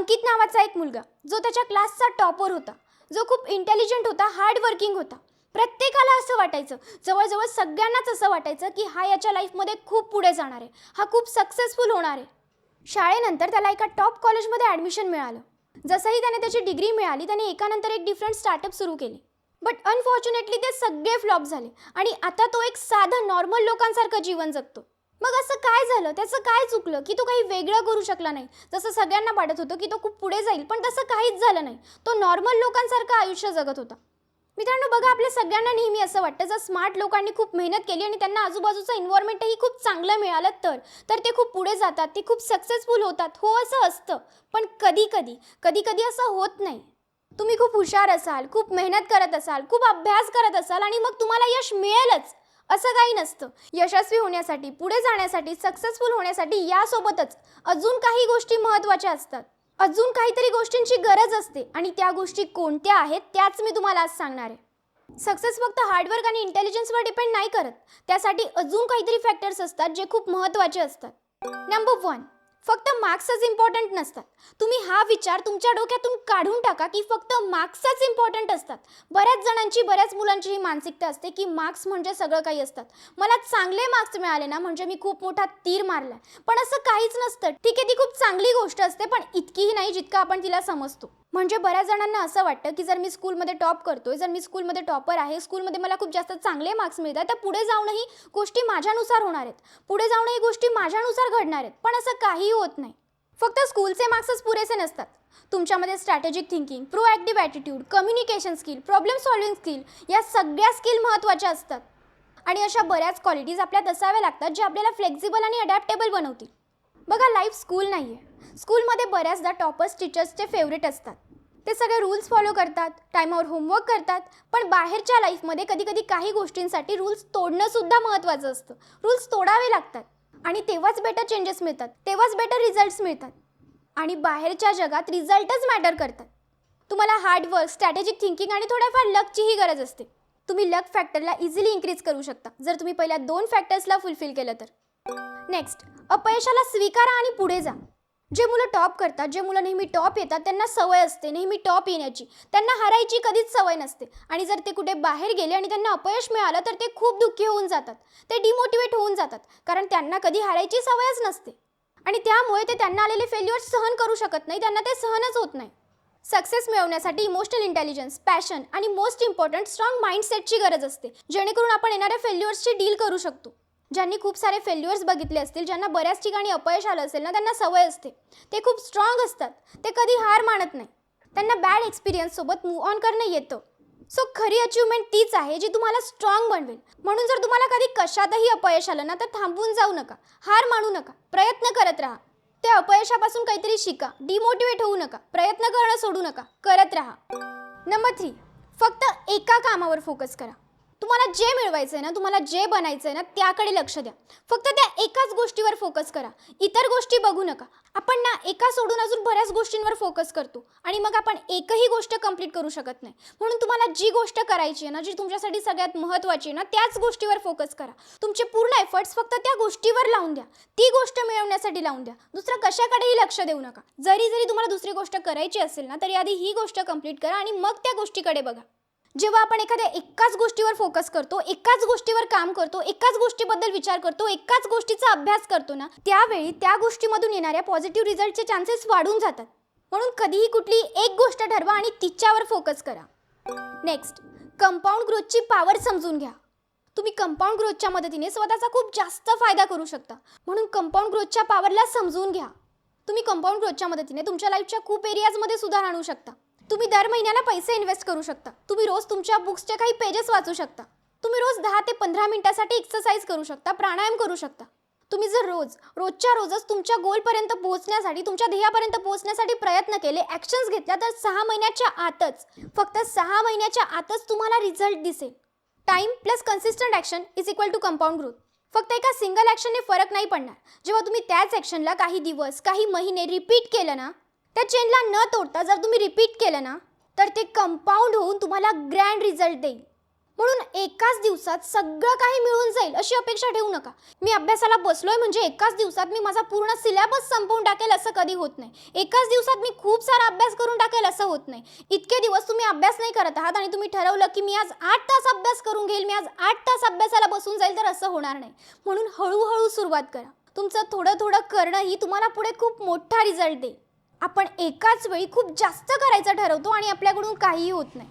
अंकित नावाचा एक मुलगा जो त्याच्या क्लासचा टॉपर होता. जो खूप इंटेलिजंट होता हार्डवर्किंग होता. प्रत्येकाला असं वाटायचं जवळजवळ सगळ्यांनाच असं वाटायचं की हा याच्या लाईफमध्ये खूप पुढे जाणार आहे. हा खूप सक्सेसफुल होणार आहे. शाळेनंतर त्याला एका टॉप कॉलेजमध्ये ॲडमिशन मिळालं. जसंही त्याने त्याची डिग्री मिळाली त्याने एकानंतर एक डिफरंट स्टार्टअप सुरू केले. बट अनफॉर्च्युनेटली ते सगळे फ्लॉप झाले. आणि आता तो एक साधं नॉर्मल लोकांसारखं जीवन जगतो. मग असं काय झालं? त्याचं काय चुकलं? की तो काही वेगळं करू शकला नाही. जसं सगळ्यांना वाटत होतं की तो खूप पुढे जाईल पण तसं काहीच झालं नाही. तो नॉर्मल लोकांसारखं आयुष्य जगत होता. मित्रांनो बघा आपल्या सगळ्यांना नेहमी असं वाटतं जर स्मार्ट लोकांनी खूप मेहनत केली आणि त्यांना आजूबाजूचं इन्व्हॉर्मेंटही खूप चांगलं मिळालं तर तर ते खूप पुढे जातात ते खूप सक्सेसफुल होतात. हो असं असतं. पण कधी कधी कधी कधी असं होत नाही. तुम्ही खूप हुशार असाल खूप मेहनत करत असाल खूप अभ्यास करत असाल आणि मग तुम्हाला यश मिळेलच. असं काही नसतं. यशस्वी होण्यासाठी पुढे जाण्यासाठी सक्सेसफुल होण्यासाठी यासोबतच अजून काही गोष्टी महत्त्वाच्या असतात. अजून काहीतरी गोष्टींची गरज असते आणि त्या गोष्टी कोणत्या आहेत त्याच मी तुम्हाला आज सांगणार आहे. सक्सेस फक्त हार्डवर्क आणि इंटेलिजन्सवर डिपेंड नाही करत. त्यासाठी अजून काहीतरी फॅक्टर्स असतात जे खूप महत्त्वाचे असतात. नंबर वन फक्त मार्क्सच इम्पॉर्टंट नसतात. तुम्ही हा विचार तुमच्या डोक्यातून काढून टाका की फक्त मार्क्सच इम्पॉर्टंट असतात. बऱ्याच जणांची बऱ्याच मुलांची ही मानसिकता असते की मार्क्स म्हणजे सगळं काही असतात. मला चांगले मार्क्स मिळाले ना म्हणजे मी खूप मोठा तीर मारला. पण असं काहीच नसतं. ठीक आहे ती खूप चांगली गोष्ट असते पण इतकीही नाही जितकं आपण तिला समजतो. म्हणजे बऱ्याच जणांना असं वाटतं की जर मी स्कूलमध्ये टॉप करतोय जर मी स्कूलमध्ये टॉपर आहे स्कूलमध्ये मला खूप जास्त चांगले मार्क्स मिळतात तर पुढे जाऊनही गोष्टी माझ्यानुसार होणार आहेत. पुढे जाऊनही गोष्टी माझ्यानुसार घडणार आहेत. पण असं काहीही होत नाही. फक्त स्कूलचे मार्क्सच पुरेसे नसतात. तुमच्यामध्ये strategic thinking proactive attitude communication skill problem solving skill या सगळ्या स्किल महत्त्वाच्या असतात. आणि अशा बऱ्याच क्वालिटीज आपल्यात असाव्या लागतात जे आपल्याला फ्लेक्झिबल आणि अडॅप्टेबल बनवतील. बघा लाईफ स्कूल नाही आहे स्कूलमध्ये बऱ्याचदा टॉपर्स टीचर्सचे फेवरेट असतात. ते सगळे रूल्स फॉलो करतात टायमावर होमवर्क करतात पण बाहेरच्या लाईफमध्ये कधी कधी काही गोष्टींसाठी रूल्स तोडणंसुद्धा महत्त्वाचं असतं. रूल्स तोडावे लागतात. आणि तेव्हाच बेटर चेंजेस मिळतात. तेव्हाच बेटर रिझल्ट्स मिळतात. आणि बाहेरच्या जगात रिझल्टच मॅटर करतात. तुम्हाला हार्डवर्क स्ट्रॅटेजिक थिंकिंग आणि थोड्याफार लकचीही गरज असते. तुम्ही लक फॅक्टरला इझिली इन्क्रीज करू शकता. जर तुम्ही पहिल्या दोन फॅक्टर्सला फुलफिल केलं तर. नेक्स्ट अपयशाला स्वीकारा आणि पुढे जा. जे मुलं टॉप करतात जे मुलं नेहमी टॉप येतात त्यांना सवय असते नेहमी टॉप येण्याची. त्यांना हरायची कधीच सवय नसते. आणि जर ते कुठे बाहेर गेले आणि त्यांना अपयश मिळालं तर ते खूप दुःखी होऊन जातात. ते डिमोटिवेट होऊन जातात. कारण त्यांना कधी हरायची सवयच नसते. आणि त्यामुळे ते त्यांना आलेले फेल्युअर्स सहन करू शकत नाही त्यांना ते सहनच होत नाही. सक्सेस मिळवण्यासाठी इमोशनल इंटेलिजन्स पॅशन आणि मोस्ट इम्पॉर्टंट स्ट्रॉंग माइंडसेटची गरज असते. जेणेकरून आपण येणाऱ्या फेल्युअर्सची डील करू शकतो. ज्यांनी खूप सारे फेल्युअर्स बघितले असतील ज्यांना बऱ्याच ठिकाणी अपयश आलं असेल ना त्यांना सवय असते. ते खूप स्ट्रॉंग असतात. ते कधी हार मानत नाही. त्यांना बॅड एक्सपिरियन्ससोबत मूव ऑन करणं येतं. सो खरी अचिव्हमेंट तीच आहे जी तुम्हाला स्ट्रॉंग बनवेल. म्हणून जर तुम्हाला कधी कशातही अपयश आलं ना तर थांबून जाऊ नका. हार मानू नका. प्रयत्न करत राहा. त्या अपयशापासून काहीतरी शिका. डिमोटिवेट होऊ नका. प्रयत्न करणं सोडू नका. करत राहा. नंबर थ्री फक्त एका कामावर फोकस करा. तुम्हाला जे मिळवायचं आहे ना तुम्हाला जे बनायचं आहे ना त्याकडे लक्ष द्या. फक्त त्या एकाच गोष्टीवर फोकस करा. इतर गोष्टी बघू नका. आपण ना एका सोडून अजून बऱ्याच गोष्टींवर फोकस करतो. आणि मग आपण एकही गोष्ट कंप्लीट करू शकत नाही. म्हणून तुम्हाला जी गोष्ट करायची आहे ना जी तुमच्यासाठी सगळ्यात महत्त्वाची आहे ना त्याच गोष्टीवर फोकस करा. तुमचे पूर्ण एफर्ट्स फक्त त्या गोष्टीवर लावून द्या. ती गोष्ट मिळवण्यासाठी लावून द्या. दुसरं कशाकडेही लक्ष देऊ नका. जरी जरी तुम्हाला दुसरी गोष्ट करायची असेल ना तरी आधी ही गोष्ट कंप्लीट करा आणि मग त्या गोष्टीकडे बघा. जेव्हा आपण एखाद्या एकाच गोष्टीवर फोकस करतो एकाच गोष्टीवर काम करतो एकाच गोष्टीबद्दल विचार करतो एकाच गोष्टीचा अभ्यास करतो ना त्यावेळी त्या गोष्टीमधून येणाऱ्या पॉझिटिव्ह रिझल्टचे चान्सेस वाढून जातात. म्हणून कधीही कुठली एक गोष्ट ठरवा आणि तिच्यावर फोकस करा. नेक्स्ट कंपाऊंड ग्रोथची पॉवर समजून घ्या. तुम्ही कंपाऊंड ग्रोथच्या मदतीने स्वतःचा खूप जास्त फायदा करू शकता. म्हणून कंपाऊंड ग्रोथच्या पॉवरला समजून घ्या. तुम्ही कंपाऊंड ग्रोथच्या मदतीने तुमच्या लाईफच्या खूप एरियाजमध्ये सुधार आणू शकता. तुम्ही दर महिन्याला पैसे इन्व्हेस्ट करू शकता. तुम्ही रोज तुमच्या बुक्सचे काही पेजेस वाचू शकता. तुम्ही रोज दहा ते पंधरा मिनिटासाठी एक्सरसाइज करू शकता प्राणायाम करू शकता. तुम्ही जर रोज रोजच्या रोजच तुमच्या गोलपर्यंत पोहोचण्यासाठी तुमच्या ध्येयापर्यंत पोहोचण्यासाठी प्रयत्न केले ॲक्शन्स घेतल्या तर सहा महिन्याच्या आतच फक्त सहा महिन्याच्या आतच तुम्हाला रिझल्ट दिसेल. Time plus consistent action is equal to compound growth फक्त एका सिंगल ॲक्शनने फरक नाही पडणार. जेव्हा तुम्ही त्याच ॲक्शनला काही दिवस काही महिने रिपीट केलं ना त्या चेनला न तोडता जर तुम्ही रिपीट केलं ना तर ते कंपाऊंड होऊन तुम्हाला ग्रँड रिझल्ट देईल. म्हणून एकाच दिवसात सगळं काही मिळून जाईल अशी अपेक्षा ठेवू नका. मी अभ्यासाला बसलोय म्हणजे एकाच दिवसात मी माझा पूर्ण सिलेबस संपवून टाकेल असं कधी होत नाही. एकाच दिवसात मी खूप सारा अभ्यास करून टाकेल असं होत नाही. इतके दिवस तुम्ही अभ्यास नाही करत आहात आणि तुम्ही ठरवलं की मी आज आठ तास अभ्यास करून घेईल मी आज आठ तास अभ्यासाला बसून जाईल तर असं होणार नाही. म्हणून हळूहळू सुरुवात करा. तुमचं थोडं थोडं करणं ही तुम्हाला पुढे खूप मोठा रिझल्ट देईल. आपण एकाच वेळी खूप जास्त करायचं ठरवतो आणि आपल्याकडून काहीही होत नाही.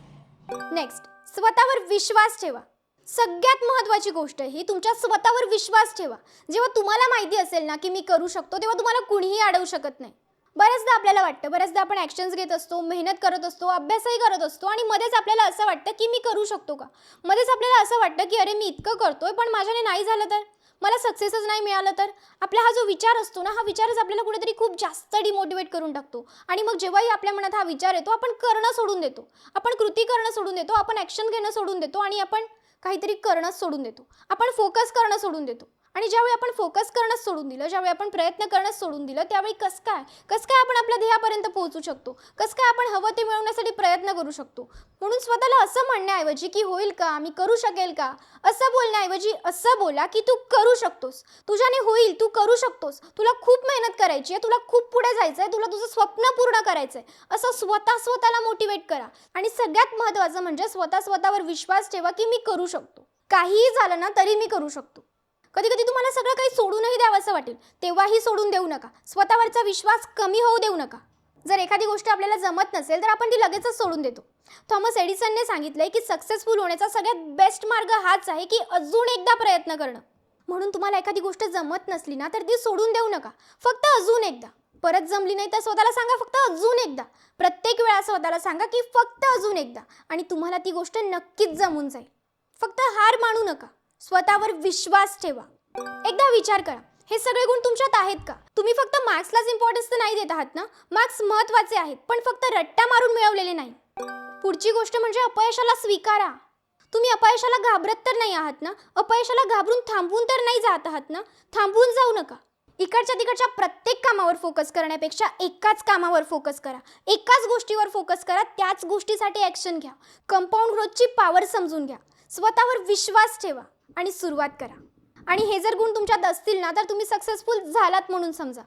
नेक्स्ट स्वतःवर विश्वास ठेवा. सगळ्यात महत्त्वाची गोष्ट ही तुमच्या स्वतःवर विश्वास ठेवा. जेव्हा तुम्हाला माहिती असेल ना की मी करू शकतो तेव्हा तुम्हाला कुणीही अडवू शकत नाही. बऱ्याचदा आपल्याला वाटतं बऱ्याचदा आपण ॲक्शन्स घेत असतो मेहनत करत असतो अभ्यासही करत असतो आणि मध्येच आपल्याला असं वाटतं की मी करू शकतो का? मध्येच आपल्याला असं वाटतं की अरे मी इतकं करतोय पण माझ्याने नाही झालं तर? मला सक्सेसच नाही मिळालं तर? आपला हा जो विचार असतो ना हा विचारच आपल्याला कुठेतरी खूप जास्त डिमोटिवेट करून टाकतो. आणि मग जेव्हाही आपल्या मनात हा विचार येतो आपण करणं सोडून देतो. आपण कृती करणं सोडून देतो आपण ॲक्शन घेणं सोडून देतो आणि आपण काहीतरी करणं सोडून देतो. आपण फोकस करणं सोडून देतो. आणि ज्यावेळी आपण फोकस करणंच सोडून दिलं ज्यावेळी आपण प्रयत्न करणंच सोडून दिलं त्यावेळी कसं काय? कसं काय आपण आपल्या ध्येयापर्यंत पोहोचू शकतो? कसं काय आपण हवं ते मिळवण्यासाठी प्रयत्न करू शकतो? म्हणून स्वतःला असं म्हणण्याऐवजी की होईल का? मी करू शकेल का? असं बोलण्याऐवजी असं बोला की तू करू शकतोस. तुझ्याने होईल तू करू शकतोस. तुला खूप मेहनत करायची आहे तुला खूप पुढे जायचं आहे तुला तुझं स्वप्न पूर्ण करायचं आहे असं स्वतः स्वतःला मोटिवेट करा. आणि सगळ्यात महत्त्वाचं म्हणजे स्वतः स्वतःवर विश्वास ठेवा की मी करू शकतो. काहीही झालं ना तरी मी करू शकतो. कधी कधी तुम्हाला सगळं काही सोडूनही द्यावंसं वाटेल. तेव्हाही सोडून देऊ नका. स्वतःवरचा विश्वास कमी होऊ देऊ नका. जर एखादी गोष्ट आपल्याला जमत नसेल तर आपण ती लगेचच सोडून देतो. थॉमस एडिसनने सांगितलंय की सक्सेसफुल होण्याचा सगळ्यात बेस्ट मार्ग हाच आहे की अजून एकदा प्रयत्न करणं. म्हणून तुम्हाला एखादी गोष्ट जमत नसली ना तर ती सोडून देऊ नका. फक्त अजून एकदा. परत जमली नाही तर स्वतःला सांगा फक्त अजून एकदा. प्रत्येक वेळा स्वतःला सांगा की फक्त अजून एकदा. आणि तुम्हाला ती गोष्ट नक्कीच जमून जाईल. फक्त हार मानू नका. स्वतःवर विश्वास ठेवा. एकदा विचार करा हे सगळे गुण तुमच्यात आहेत का? तुम्ही फक्त मार्क्सलाच इम्पॉर्टन्स तर नाही देत आहात ना? मार्क्स महत्त्वाचे आहेत पण फक्त रट्टा मारून मिळवलेले नाही. पुढची गोष्ट म्हणजे अपयशाला स्वीकारा. तुम्ही अपयशाला घाबरत तर नाही आहात ना? अपयशाला घाबरून थांबून तर नाही जात आहात ना? थांबून जाऊ नका. इकडच्या तिकडच्या प्रत्येक कामावर फोकस करण्यापेक्षा एकाच कामावर फोकस करा. एकाच गोष्टीवर फोकस करा त्याच गोष्टीसाठी ॲक्शन घ्या. कंपाऊंड ग्रोथची पॉवर समजून घ्या. स्वतःवर विश्वास ठेवा. आणि सुरुवात करा. आणि हे जर गुण तुमच्यात असतील ना तर तुम्ही सक्सेसफुल झालात म्हणून समजा.